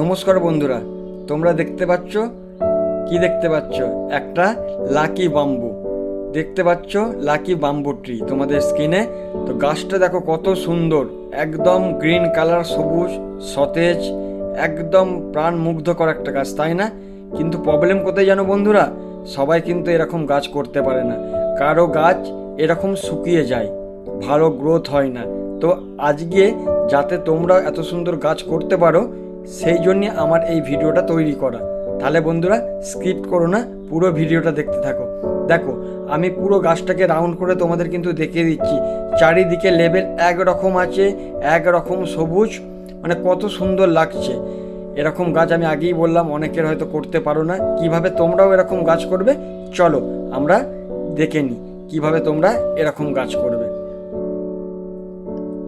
নমস্কার বন্ধুরা, তোমরা দেখতে পাচ্ছ? কি দেখতে পাচ্ছ? একটা লাকি বাম্বু। দেখতে পাচ্ছ? লাকি বাম্বু ট্রি তোমাদের স্কিনে তো গাছটা দেখো কত সুন্দর, একদম গ্রিন কালার সবুজ, সতেজ, একদম প্রাণ মুগ্ধকর একটা গাছ, তাই না? কিন্তু প্রবলেম কোথায় জানো বন্ধুরা? সবাই কিন্তু এরকম গাছ করতে পারে না। কারও গাছ এরকম শুকিয়ে যায়, ভালো গ্রোথ হয় না। তো আজকে যাতে তোমরা এত সুন্দর গাছ করতে পারো সেই জন্যে আমার এই ভিডিওটা তৈরি করা। তাহলে বন্ধুরা স্কিপ করো না, পুরো ভিডিওটা দেখতে থাকো। দেখো, আমি পুরো গাছটাকে রাউন্ড করে তোমাদের কিন্তু দেখিয়ে দিচ্ছি। চারিদিকে লেভেল এক রকম আছে এক রকম সবুজ মানে কত সুন্দর লাগছে। এরকম গাছ আমি আগেই বললাম, অনেকের হয়তো করতে পারো না। কীভাবে তোমরাও এরকম গাছ করবে? চলো, আমরা দেখে নিই কীভাবে তোমরা এরকম গাছ করবে।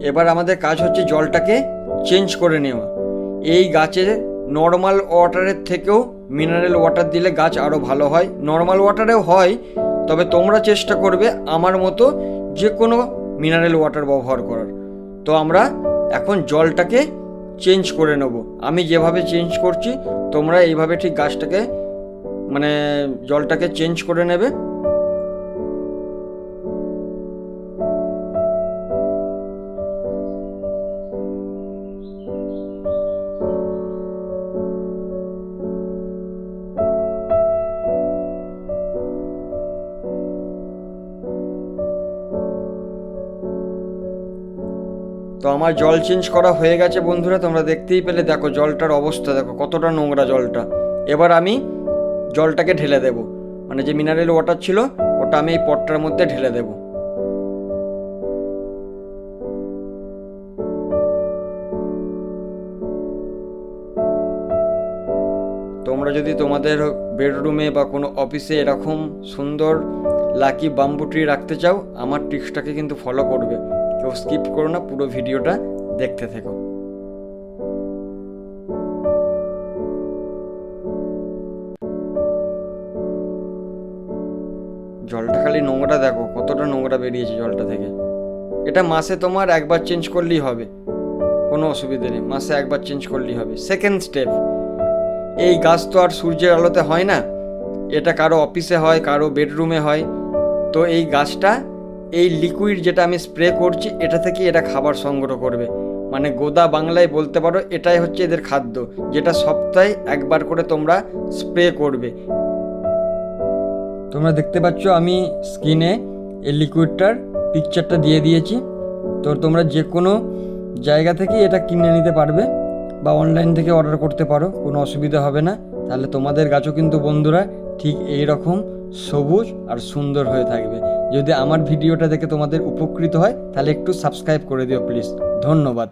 এবার আমাদের কাজ হচ্ছে জলটাকে চেঞ্জ করে নেওয়া। এই গাছের নর্মাল ওয়াটারের থেকেও মিনারেল ওয়াটার দিলে গাছ আরও ভালো হয়। নর্মাল ওয়াটারেও হয়, তবে তোমরা চেষ্টা করবে আমার মতো যে কোনো মিনারেল ওয়াটার ব্যবহার করার। তো আমরা এখন জলটাকে চেঞ্জ করে নেব। আমি যেভাবে চেঞ্জ করছি, তোমরা এইভাবে ঠিক গাছটাকে মানে জলটাকে চেঞ্জ করে নেবে। তো আমার জল চেঞ্জ করা হয়ে গেছে বন্ধুরা, তোমরা দেখতেই পেলে। দেখো জলটার অবস্থা, দেখো কতটা নোংরা জলটা। এবার আমি জলটাকে ঢেলে দেব। মানে যে মিনারেল ওয়াটার ছিল, ওটা আমি এই পটটার মধ্যে ঢেলে দেব। তোমরা যদি তোমাদের বেডরুমে বা কোনো অফিসে এরকম সুন্দর লাকি বাম্বু ট্রি রাখতে চাও, আমার টিপসটাকে কিন্তু ফলো করবে। স্কিপ করো না, পুরো ভিডিওটা দেখতে থেকো। জলটা খালি নোংরা দেখো, কতটা নোংরা বেরিয়েছে জলটা থেকে। এটা মাসে তোমার একবার চেঞ্জ করলেই হবে, কোনো অসুবিধে নেই, মাসে একবার চেঞ্জ করলেই হবে। সেকেন্ড স্টেপ এই গাছ তো আর সূর্যের আলোতে হয় না, এটা কারও অফিসে হয়, কারও বেডরুমে হয়, তো এই গাছটা এই লিকুইড যেটা আমি স্প্রে করছি, এটা থেকে এরা খাবার সংগ্রহ করবে। মানে গোদা বাংলায় বলতে পারো, এটাই হচ্ছে এদের খাদ্য, যেটা সপ্তাহে একবার করে তোমরা স্প্রে করবে। তোমরা দেখতে পাচ্ছ আমি স্কিনে এই লিকুইডটার পিকচারটা দিয়ে দিয়েছি। তো তোমরা যে কোনো জায়গা থেকে এটা কিনে নিতে পারবে বা অনলাইন থেকে অর্ডার করতে পারো, কোনো অসুবিধা হবে না। তাহলে তোমাদের গাছও কিন্তু বন্ধুরা ঠিক এই রকম সবুজ আর সুন্দর হয়ে থাকবে। যদি আমার ভিডিওটা দেখে তোমাদের উপকৃত হয় তাহলে একটু সাবস্ক্রাইব করে দিও প্লিজ ধন্যবাদ।